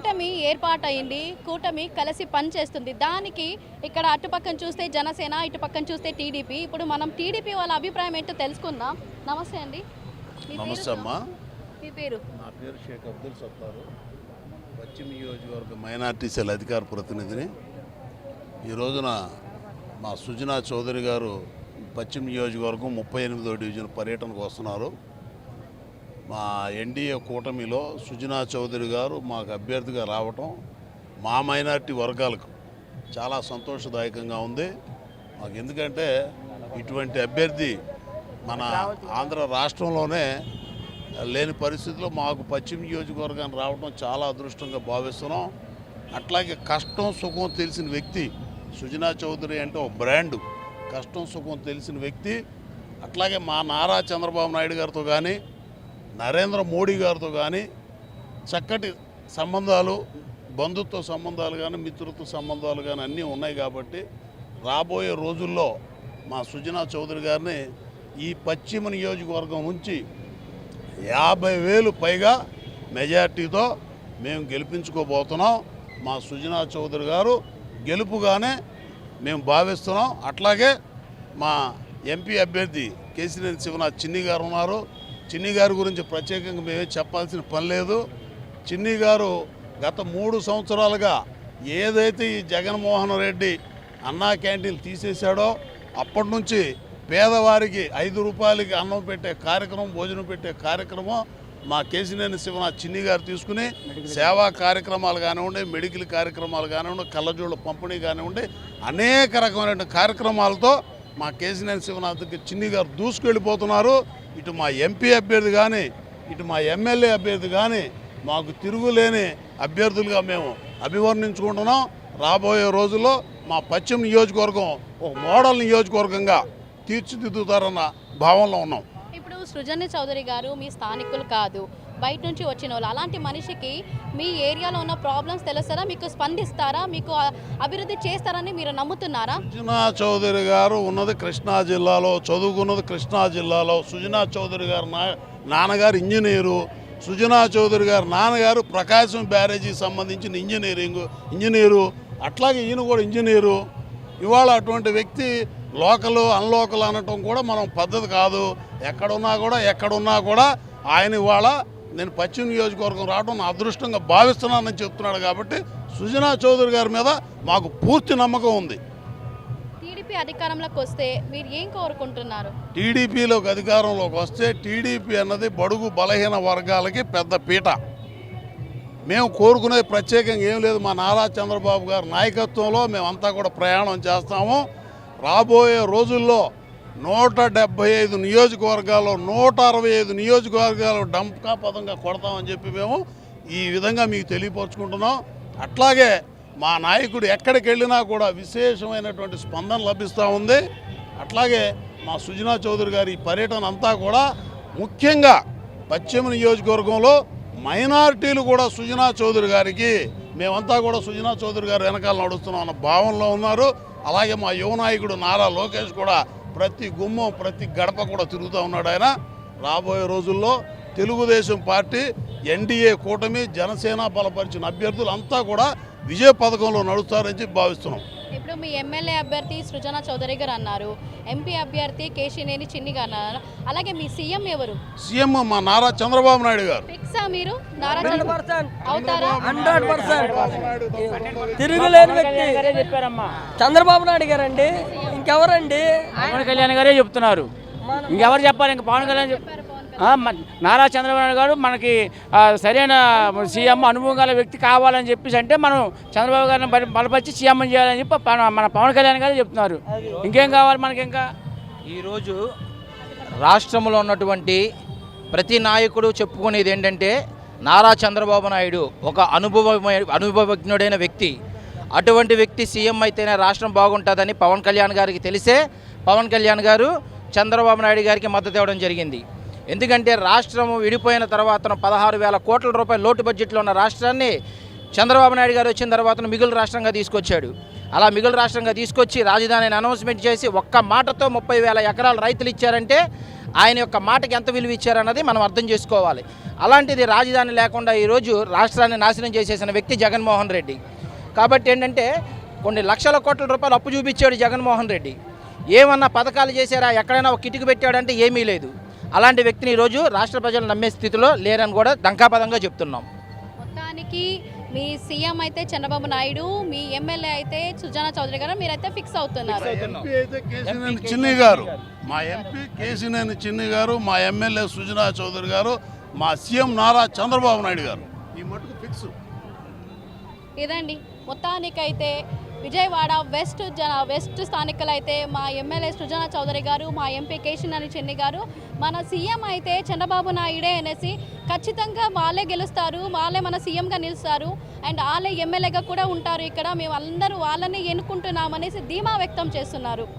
కూటమి ఏర్పాటైంది కూటమి కలిసి పనిచేస్తుంది. దానికి ఇక్కడ అటుపక్కన చూస్తే జనసేన ఇటు పక్కన చూస్తే టీడీపీ. ఇప్పుడు మనం టీడీపీ వాళ్ళ అభిప్రాయం ఏంటో తెలుసుకుందాం. నమస్తే అండి. మీ పేరు? నమస్తే అమ్మా. మీ పేరు? నా పేరు షేక్ అబ్దుల్ సత్తారు. పశ్చిమ నియోజకవర్గ మైనార్టీ సెల్ అధికార ప్రతినిధిని. ఈ రోజున మా సుజనా చౌదరి గారు పశ్చిమ నియోజకవర్గం ముప్పై ఎనిమిదో డివిజన్ పర్యటనకు వస్తున్నారు. మా ఎన్డీఏ కూటమిలో సుజనా చౌదరి గారు మాకు అభ్యర్థిగా రావటం మా మైనార్టీ వర్గాలకు చాలా సంతోషదాయకంగా ఉంది. మాకు ఎందుకంటే ఇటువంటి అభ్యర్థి మన ఆంధ్ర రాష్ట్రంలోనే లేని పరిస్థితిలో మాకు పశ్చిమ నియోజకవర్గాన్ని రావడం చాలా అదృష్టంగా భావిస్తున్నాం. అట్లాగే కష్టం సుఖం తెలిసిన వ్యక్తి సుజనా చౌదరి అంటే ఒక బ్రాండ్. కష్టం సుఖం తెలిసిన వ్యక్తి. అట్లాగే మా నారా చంద్రబాబు నాయుడు గారితో కానీ నరేంద్ర మోడీ గారితో కానీ చక్కటి సంబంధాలు బంధుత్వ సంబంధాలు కానీ మిత్రత్వ సంబంధాలు కానీ అన్నీ ఉన్నాయి కాబట్టి రాబోయే రోజుల్లో మా సుజనా చౌదరి గారిని ఈ పశ్చిమ నియోజకవర్గం నుంచి యాభై వేలు పైగా మెజార్టీతో మేము గెలిపించుకోబోతున్నాం. మా సుజనా చౌదరి గారు గెలుపుగానే మేము భావిస్తున్నాం. అట్లాగే మా ఎంపీ అభ్యర్థి కేసీనేని శివనాథ్ చిన్ని గారు ఉన్నారు. చిన్ని గారి గురించి ప్రత్యేకంగా మేమే చెప్పాల్సిన పని లేదు. చిన్ని గారు గత మూడు సంవత్సరాలుగా ఏదైతే ఈ జగన్మోహన్ రెడ్డి అన్నా క్యాంటీన్ తీసేశాడో అప్పటి నుంచి పేదవారికి ఐదు రూపాయలకి అన్నం పెట్టే కార్యక్రమం భోజనం పెట్టే కార్యక్రమం మా కేసినేని శివనాథ్ చిన్ని గారు తీసుకుని సేవా కార్యక్రమాలు కానివ్వండి మెడికల్ కార్యక్రమాలు కానివ్వండి కళ్ళజోళ్ళ పంపిణీ కానివ్వండి అనేక రకమైన కార్యక్రమాలతో మా కేసినేని శివనాథ్కి చిన్ని గారు దూసుకెళ్ళిపోతున్నారు. ఇటు మా ఎంపీ అభ్యర్థి కానీ ఇటు మా ఎమ్మెల్యే అభ్యర్థి కానీ మాకు తిరుగులేని అభ్యర్థులుగా మేము అభివర్ణించుకుంటున్నాం. రాబోయే రోజుల్లో మా పశ్చిమ నియోజకవర్గం ఒక మోడల్ నియోజకవర్గంగా తీర్చిదిద్దుతారన్న భావంలో ఉన్నాం. ఇప్పుడు సృజని చౌదరి గారు మీ స్థానికులు కాదు. బయట నుంచి వచ్చిన వాళ్ళు. అలాంటి మనిషికి మీ ఏరియాలో ఉన్న ప్రాబ్లమ్స్ తెలుస్తారా? మీకు స్పందిస్తారా? మీకు అభివృద్ధి చేస్తారని మీరు నమ్ముతున్నారా? సుజనా చౌదరి గారు ఉన్నది కృష్ణా జిల్లాలో చదువుకున్నది కృష్ణా జిల్లాలో. సుజనా చౌదరి గారు నాన్నగారు ఇంజనీరు. సుజనా చౌదరి గారు నాన్నగారు ప్రకాశం బ్యారేజీకి సంబంధించిన ఇంజనీరింగ్ ఇంజనీరు. అట్లాగే ఈయన కూడా ఇంజనీరు. ఇవాళ అటువంటి వ్యక్తి లోకల్ అన్లోకల్ అనటం కూడా మనం పద్ధతి కాదు. ఎక్కడున్నా కూడా ఎక్కడున్నా కూడా ఆయన ఇవాళ నేను పశ్చిమ నియోజకవర్గం రావడం నా అదృష్టంగా భావిస్తున్నానని చెప్తున్నాడు కాబట్టి సుజనా చౌదరి గారి మీద మాకు పూర్తి నమ్మకం ఉంది. టీడీపీ అధికారంలోకి వస్తే మీరు ఏం కోరుకుంటున్నారు? టీడీపీలోకి అధికారంలోకి వస్తే టీడీపీ అన్నది బడుగు బలహీన వర్గాలకి పెద్ద పీట. మేము కోరుకునేది ప్రత్యేకంగా ఏం లేదు. మా నారా చంద్రబాబు గారి నాయకత్వంలో మేమంతా కూడా ప్రయాణం చేస్తాము. రాబోయే రోజుల్లో నూట డెబ్బై ఐదు నియోజకవర్గాల్లో నూట అరవై ఐదు నియోజకవర్గాలు డంకా పదంగా కొడతామని చెప్పి మేము ఈ విధంగా మీకు తెలియపరుచుకుంటున్నాం. అట్లాగే మా నాయకుడు ఎక్కడికి వెళ్ళినా కూడా విశేషమైనటువంటి స్పందన లభిస్తూ ఉంది. అట్లాగే మా సుజనా చౌదరి గారి పర్యటన అంతా కూడా ముఖ్యంగా పశ్చిమ నియోజకవర్గంలో మైనారిటీలు కూడా సుజనా చౌదరి గారికి మేమంతా కూడా సుజనా చౌదరి గారు వెనకాల నడుస్తున్నాం అన్న భావనలో ఉన్నారు. అలాగే మా యువ నాయకుడు నారా లోకేష్ కూడా ప్రతి గుమ్మం ప్రతి గడప కూడా తిరుగుతూ ఉన్నాడు ఆయన. రాబోయే రోజుల్లో తెలుగుదేశం పార్టీ ఎన్డీఏ కూటమి జనసేన బలపరిచిన అభ్యర్థులు అంతా కూడా విజయ పథకంలో నడుస్తారని చెప్పి భావిస్తున్నాం. ఇప్పుడు మీ ఎమ్మెల్యే అభ్యర్థి సృజన చౌదరి గారు అన్నారు. ఎంపీ అభ్యర్థి కేశినేని చిన్ని గారు అన్నారు. అలాగే మీ సీఎం ఎవరు? సీఎం మా నారా చంద్రబాబు నాయుడు గారు. ఫిక్సా మీరు? నారా చంద్ర- అవుతారా? Hundred percent. తిరుగులేని వ్యక్తి. చంద్రబాబు నాయుడు గారండి. ఇంకెవరండి? పవన్ కళ్యాణ్ గారే చెప్తున్నారు. ఇంకెవరు చెప్పాలి? ఇంకా పవన్ కళ్యాణ్ నారా చంద్రబాబు నాయుడు గారు మనకి సరైన సీఎం అనుభవం గల వ్యక్తి కావాలని చెప్పేసి అంటే మనం చంద్రబాబు గారిని బల- బలపరిచి సీఎం చేయాలని చెప్పి ప- మన పవన్ కళ్యాణ్ గారే చెప్తున్నారు. ఇంకేం కావాలి మనకి ఇంకా ఈరోజు రాష్ట్రంలో ఉన్నటువంటి ప్రతి నాయకుడు చెప్పుకునేది ఏంటంటే నారా చంద్రబాబు నాయుడు ఒక అనుభవ అనుభవజ్ఞుడైన వ్యక్తి. అటువంటి వ్యక్తి సీఎం అయితేనే రాష్ట్రం బాగుంటుందని పవన్ కళ్యాణ్ గారికి తెలిసే పవన్ కళ్యాణ్ గారు చంద్రబాబు నాయుడు గారికి మద్దతు ఇవ్వడం జరిగింది. ఎందుకంటే రాష్ట్రం విడిపోయిన తర్వాత పదహారు వేల కోట్ల రూపాయల లోటు బడ్జెట్లో ఉన్న రాష్ట్రాన్ని చంద్రబాబు నాయుడు గారు వచ్చిన తర్వాత మిగులు రాష్ట్రంగా తీసుకొచ్చాడు. అలా మిగులు రాష్ట్రంగా తీసుకొచ్చి రాజధానిని అనౌన్స్మెంట్ చేసి ఒక్క మాటతో ముప్పై వేల ఎకరాలు రైతులు ఇచ్చారంటే ఆయన యొక్క మాటకి ఎంత విలువ ఇచ్చారన్నది మనం అర్థం చేసుకోవాలి. అలాంటిది రాజధాని లేకుండా ఈరోజు రాష్ట్రాన్ని నాశనం చేసేసిన వ్యక్తి జగన్మోహన్ రెడ్డి. కాబట్టి ఏంటంటే కొన్ని లక్షల కోట్ల రూపాయలు అప్పు చూపించాడు జగన్మోహన్ రెడ్డి. ఏమన్నా పథకాలు చేశారా? ఎక్కడైనా ఒక కిటుకు పెట్టాడంటే ఏమీ లేదు. అలాంటి వ్యక్తిని ఈరోజు రాష్ట్ర ప్రజలు నమ్మే స్థితిలో లేరని కూడా డంకాపదంగా చెప్తున్నాం. మొత్తానికి మీ సీఎం అయితే చంద్రబాబు నాయుడు మీ ఎమ్మెల్యే అయితే సుజనా చౌదరి గారు మీరైతే ఫిక్స్ అవుతున్నారు. చిన్ని గారు. మా ఎంపీ కేసినేని చిన్ని గారు మా ఎమ్మెల్యే సుజనా చౌదరి గారు మా సీఎం నారా చంద్రబాబు నాయుడు గారు. ఈ మటుకు ఫిక్స్. ఇదండి. మొత్తానికైతే విజయవాడ వెస్ట్ జన వెస్ట్ స్థానికులైతే మా ఎమ్మెల్యే సృజన చౌదరి గారు మా ఎంపీ కేశినాని చెన్ని గారు మన సీఎం అయితే చంద్రబాబు నాయుడే అనేసి ఖచ్చితంగా వాళ్ళే గెలుస్తారు వాళ్ళే మన సీఎంగా నిలుస్తారు. అండ్ వాళ్ళే ఎమ్మెల్యేగా కూడా ఉంటారు ఇక్కడ. మేము అందరూ వాళ్ళని ఎన్నుకుంటున్నామనేసి ధీమా వ్యక్తం చేస్తున్నారు.